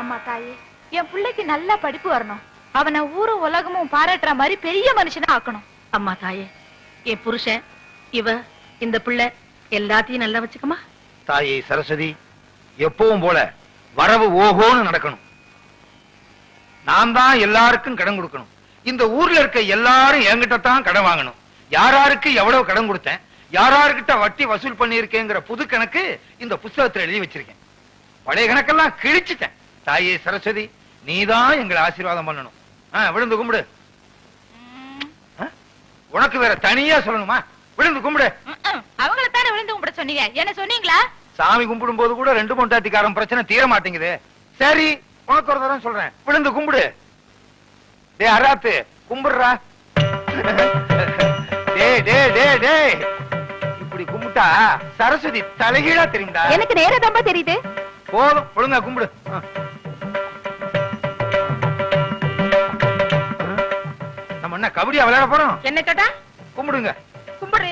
அம்மா தாயே என் பிள்ளைக்கு நல்ல படிப்பு வரணும். அவனை ஊரும் உலகமும் பாராட்டுற மாதிரி பெரிய மனுஷனா ஆக்கணும். அம்மா தாயே என் புருஷன் இவ இந்த பிள்ளை எல்லாத்தையும் நல்லா வச்சுக்கமா? தாயை சரஸ்வதி எப்பவும் போல வரவு ஓஹோன்னு நடக்கணும். நான் தான் எல்லாருக்கும் கடன் கொடுக்கணும். இந்த ஊர்ல இருக்க எல்லாரும் என்கிட்ட தான் கடன் வாங்கணும். யாராருக்கு எவ்வளவு கடன் கொடுத்தேன் யாராருக்கிட்ட வட்டி வசூல் பண்ணியிருக்கேங்கிற புது கணக்கு இந்த புஸ்தகத்துல எழுதி வச்சிருக்கேன். பழைய கணக்கெல்லாம் கிழிச்சிட்டேன். தாயே சரஸ்வதி நீதான் எங்களை ஆசீர்வாதம் பண்ணணும். விழுந்து கும்பிடு? உனக்கு வேற தனியா சொல்லணுமா? விழுந்து கும்பிடு. அவங்கள தானே விழுந்து கும்பிட சொன்னீங்க. என்ன சொன்னீங்களா? சாமி கும்பிடும் போது கூட ரெண்டு பொண்டாட்டிக்காரன் பிரச்சனை தீர மாட்டேங்குது. சரி உனக்கு ஒரு தரம் சொல்றேன். விழுந்து கும்பிடு. டே அராத்து கும்பிடுறா. டே டே டே டே இப்படி கும்பிட்டா சரஸ்வதி தலைகீழா தெரியும்டா. எனக்கு நேரதாம்பா தெரியுது. போதும் ஒழுங்கா கும்பிடு. என்ன கபடியா விளையாட போறோம்? என்ன கேட்டா கும்பிடுங்க. கும்பிடு.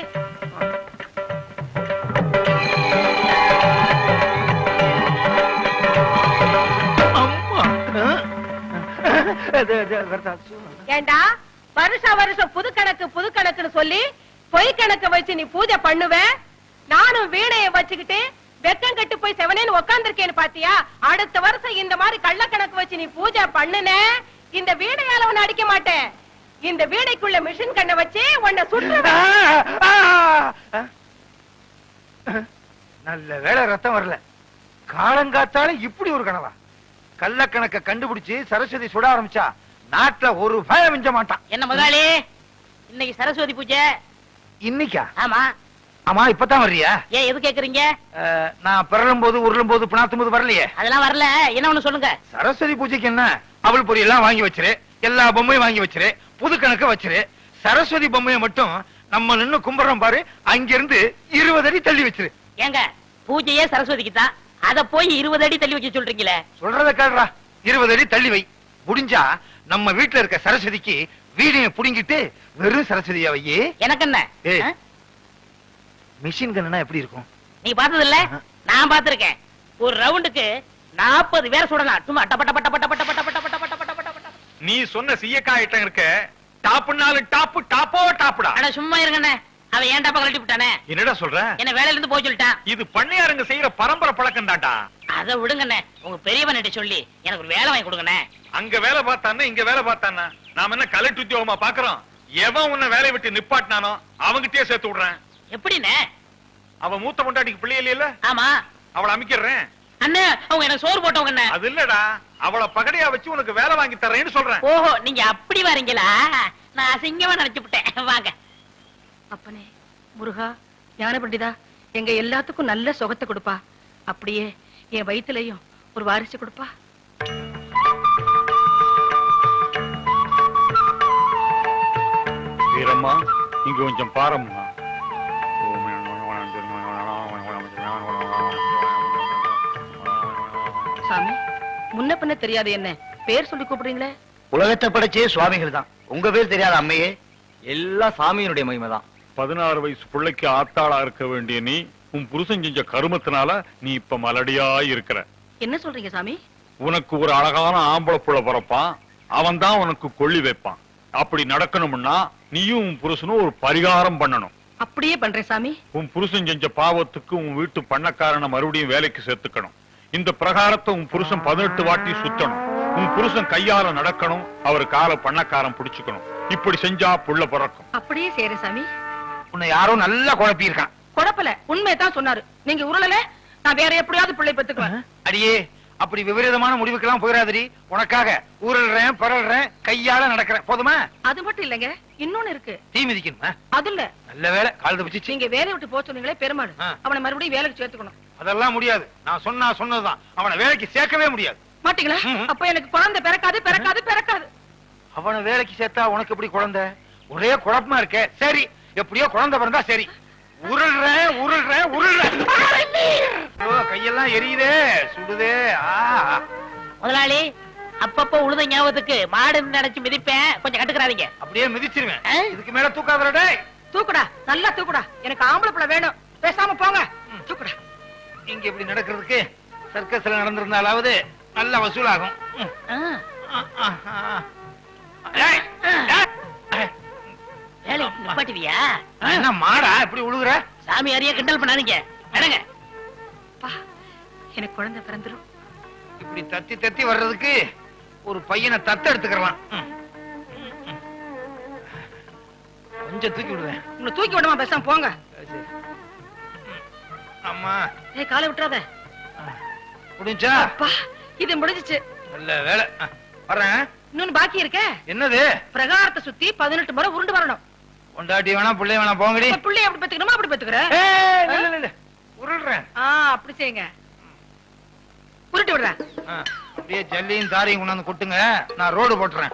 ஏண்டா? வருஷம் வருஷம் புது கணக்கு புது கணக்குன்னு சொல்லி பொய் கணக்கு வச்சு நீ பூஜை பண்ணுவ? நானும் வீணைய வச்சுக்கிட்டு வெக்கம் கட்டு போய் செவனேன்னு உக்காந்துருக்கேன்னு பாத்தியா? அடுத்த வருஷம் இந்த மாதிரி கள்ள கணக்கு வச்சு நீ பூஜை பண்ணுன? இந்த வீணையால உன்னை அடிக்க மாட்டேன். இந்த வீணைக்குள்ள மிஷின் கண்ணை வச்சு உன்னை சுற்றுவேன். நல்ல வேளை ரத்தம் வரல. காலங்காத்தால இப்படி ஒரு கனவா? கள்ளக்கணக்க கண்டுபிடிச்சு சரஸ்வதி சுட ஆரம்பிச்சா நாட்டுல ஒரு பயம் மிஞ்ச மாட்டான். என்ன முதலாளி? இன்னைக்கு சரஸ்வதி பூஜை. இன்னைக்கா? ஆமா. ஆமா இப்பதான் வர்றியா? ஏன் எது கேக்குறீங்க? அஹ், நான் பிறலும் போது உருளும் போது பிணாத்தும் போது வரலையே. அதெல்லாம் வரல. என்ன ஒண்ணு சொல்லுங்க. சரஸ்வதி பூஜைக்கு என்ன? அவள் பொரி எல்லாம் வாங்கி வச்சிரு. எல்லா பொம்மையும் வாங்கி வச்சிரு புது கணக்க வச்சிரு. சரஸ்வதி பொம்மைய மட்டும் நம்ம நின்னு கும்பிடுறோம் பாரு அங்கிருந்து இருபது அடி தள்ளி வச்சிரு. ஏங்க பூஜையே சரஸ்வதிக்கு தான். அத போய் இருபது அடி தள்ளி வச்சு சொல்றீங்களே? சொல்றத கேடுறா இருபது அடி தள்ளி வை. முடிஞ்சா நம்ம வீட்டுல இருக்க சரஸ்வதிக்கு வீடிய புடுங்கிட்டு வெறும் சரஸ்வதியா வை எனக்கு என்ன? மிஷின் கன்னா எப்படி இருக்கும்? நீ பார்த்தது இல்ல நான் பார்த்திருக்கேன். ஒரு ரவுண்டுக்கு நாற்பது பேர் சுடலாம். சும்மா நீ சொன்ன சீயக்கா ஐட்டம் இருக்க. டாப்புனாலும் டாப்பு டாப்போ டாப்புடா. அட சும்மா இருங்கண்ணே. அவன் ஏன் டப்பா கழட்டி விட்டானே? என்னடா சொல்ற? என்ன வேலையில இருந்து போய் சொல்லிட்டான். இது பண்ணையாருங்க செய்யற பரம்பரை பழக்கம் தான்டா. அதை விடுங்கண்ணே. உங்க பெரியவன்கிட்ட சொல்லி எனக்கு ஒரு வேலை வாங்கி கொடுங்கண்ணே. அங்க வேலை பார்த்தானே இங்க வேலை பார்த்தானா நாம என்ன கலெக்டர் உத்தியோகமா பாக்குறோம்? எவன் உன்னை வேலையை விட்டு நிப்பாட்டினானோ அவங்கிட்டயே சேர்த்து விடுறேன். எப்படிண்ணே? அவன் மூத்த பொண்டாட்டிக்கு பிள்ளை இல்லையில ஆமா. அவளை அமைக்கிறேன் அண்ணே அவங்க எனக்கு சோறு போட்டவங்கண்ணே அது இல்லடா. அவளை பகடையா வச்சு உனக்கு வேலை வாங்கி தரேன்னு சொல்றேன். ஓஹோ நீங்க அப்படி வரீங்களா? நான் அசிங்கமா நினைச்சு விட்டேன் வாங்க. அப்பனே முருகா ஞான பண்டிதா எங்க எல்லாத்துக்கும் நல்ல சுகத்தை கொடுப்பா. அப்படியே என் வயித்துலயும் ஒரு வாரிசு கொடுப்பா. வீரம்மா இங்க கொஞ்சம் பாரம்மா. சாமி முன்ன பின்ன தெரியாது என்ன. பேர் சொல்லி கூப்பிடுறீங்களே? உலகத்தை படைச்சே சுவாமிகள் தான். உங்க பேர் தெரியாத அம்மையே. எல்லாம் சாமியினுடைய மகிமை தான். பதினாறு வயசு பிள்ளைக்கு ஆத்தாளா இருக்க வேண்டிய நீ உன் புருஷன் செஞ்ச கருமத்தினால நீ இப்ப மலடியா இருக்கிற. என்ன சொல்றீங்க சாமி? உனக்கு ஒரு அழகான ஆம்பளை புள்ள பிறப்பான். அவன் தான் உனக்கு கொள்ளி வைப்பான். அப்படி நடக்கணும்னா நீயும் உன் புருஷனும் ஒரு பரிகாரம் பண்ணணும். அப்படியே பண்றேன் சாமி. உன் புருஷன் செஞ்ச பாவத்துக்கு உன் வீட்டு பண்ணக்காரனை மறுபடியும் வேலைக்கு சேர்த்துக்கணும். இந்த பிரகாரத்தை உன் புருஷன் பதினெட்டு வாட்டி சுத்தணும். உன் புருஷன் கையால நடக்கணும். அவர் காலை பண்ணக்காரன் பிடிச்சுக்கணும். இப்படி செஞ்சா புள்ள பிறக்கும். அப்படியே செய்யறேன் சாமி. உன்னை யாரோ நல்லா குழப்பி இருக்கான் குழப்பல. உண்மையை தான் சொன்னாரு. நீங்க உருளல நான் வேற எப்படியாவது பிள்ளை பெத்துக்குவேன். அடியே அப்படி விபரீதமான முடிவுக்கெல்லாம் போயிடாதடி உனக்காக ஊரல்றேன் பரல்றேன் கையால நடக்கிறேன். போதுமா? அது மட்டும் இல்லைங்க. இன்னொன்னு இருக்கு. தீ மிதிக்கணுமா? அது இல்ல. நல்ல வேலை கால் தப்பிச்சிச்சு. நீங்க வேலையை விட்டு போக சொன்னீங்களே பெருமாள். அவனை மறுபடியும் வேலைக்கு சேர்த்துக்கணும். அதெல்லாம் முடியாது. நான் சொன்னா சொன்னதுதான். அவனை வேலைக்கு சேர்க்கவே முடியாது. மாட்டீங்களா. அப்ப எனக்கு குழந்தை பிறக்காது பிறக்காது பிறக்காது. அவனை வேலைக்கு சேர்த்தா உனக்கு எப்படி குழந்தை? ஒரே குழப்பமா இருக்கே. சரி. எப்படியோ குழந்தை பிறந்தா சரி. உருள்றேன் உருள்றேன் உருள்றேன் கையெல்லாம் எரியுதே. சுடுதே. ஆ. முதலாளி அப்பப்போ உழுத ஞாபகத்துக்கு மாடு நினைச்சு மிதிப்பேன். கொஞ்சம் கட்டுக்கிறாதீங்க அப்படியே மிதிச்சிருவேன்? இதுக்கு மேல தூக்காதடா தூக்குடா. நல்லா தூக்குடா. எனக்கு ஆம்பளை பிள்ளை வேணும். பேசாம போங்க. தூக்குடா. இங்க இப்படி நடக்கிறதுக்கு சர்க்கஸ்ல நடந்திருந்தாலாவது நல்ல வசூலாகும். நிப்பாட்டுவியா? என்ன மாடா இப்படி உழுகுற? சாமி அறிய கிண்டல் பண்ணாதீங்க. நடங்க. எனக்கு குழந்தை பிறந்துரும். இப்படி தத்தி தத்தி வர்றதுக்கு ஒரு பையனை தத்த எடுத்துக்கலாம். கொஞ்சம் தூக்கி விடுவேன். உன்னை தூக்கி விடமா பேசாம போங்க. சரி. அம்மா. ஏய் காலை விட்டுறாத. முடிஞ்சா? அப்பா இது முடிஞ்சிச்சு. நல்ல வேலை. ஆ, வர்றேன். இன்னொன்னு பாக்கி இருக்க. என்னது? பிரகாரத்தை சுத்தி பதினெட்டு முறை உருண்டு வரணும். பொண்டாட்டி வேணாம் பிள்ளை வேணாம் போங்கடி. பிள்ளைய அப்படி பெத்துக்கணுமா அப்படி பெத்துக்கிற. ஏய், இல்ல, இல்ல, இல்ல. உருள்றேன். ஆ அப்படி செய்யுங்க. உருட்டி விடுறேன். அப்படியே ஜல்லியும் தாரையும் கொண்டாந்து கொட்டுங்க. நான் ரோடு போட்டுறேன்.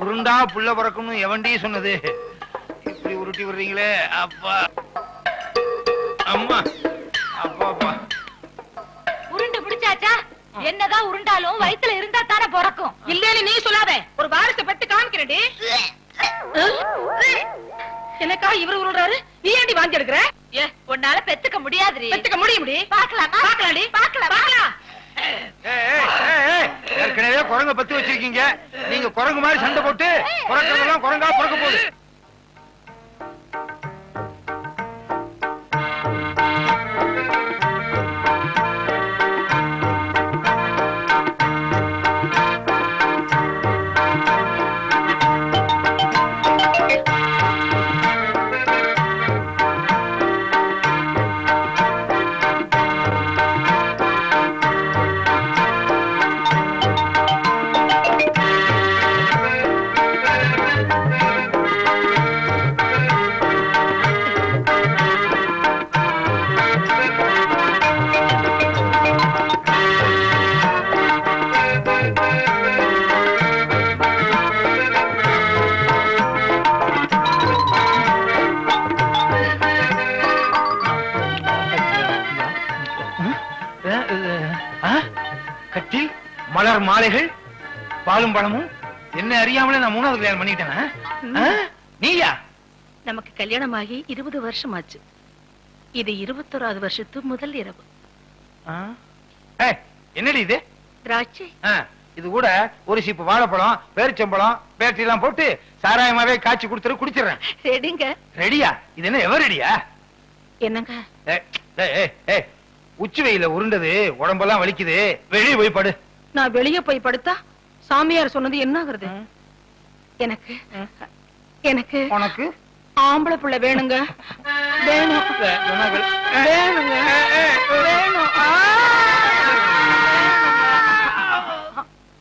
உருண்டா புள்ள பிறக்கணும் எவன்டி சொன்னது? இப்படி உருட்டி விடுறீங்களே அப்பா. அம்மா. உருண்டு பிடிச்சாச்சா? என்னதான் உருண்டாலும் வயித்துல இருந்தா தானே பிறக்கும். இல்லன்னு நீ சொல்லாத. ஒரு வாரிசை பெத்து காமிக்கிறேன்டி. எனக்கா இவர் உருள்றாரு? நீ ஏன்டி வாந்தி எடுக்கிற? ஏ உன்னால பெத்துக்க முடியாதுரி பெத்துக்க முடியும்டி. பாக்கலாமா பாக்கலாம்டி பாக்கலாம் பாக்கலாம் ஏய், ஏய், ஏய், ஏய், ஏற்கனவே குரங்க பத்து வச்சிருக்கீங்க. நீங்க குரங்கு மாதிரி சண்டை போட்டு குரங்கெல்லாம் குரங்கா பிறக்க போகுது. மலர் மாலைகள் பாலும் பழமும். என்ன அறியாமலே நான் மூணாவது கல்யாணம் பண்ணிட்டேனா? நீயா? நமக்கு கல்யாணம் ஆகி இருபது வருஷம் ஆச்சு இது இருபத்தோராவது வருஷத்து முதல் இரவு. என்னடி இது? திராட்சை. இது கூட ஒரு சீப்பு வாழைப்பழம் பேரிச்சம்பழம் பேட்டரி எல்லாம் போட்டு சாராயமாவே காய்ச்சி கொடுத்துரு குடிச்சிடுறேன். ரெடிங்க. ரெடியா? இது என்ன எவர் ரெடியா? என்னங்க? உச்சி வெயில உருண்டது உடம்பெல்லாம் வலிக்குது. வெளியே போய் படு. நான் வெளிய போய் படுத்தா சாமியார் சொன்னது என்ன ஆகுறது எனக்கு எனக்கு உனக்கு? ஆம்பளை புள்ள வேணுங்க. வேணும். வேணுங்க. ஏய்,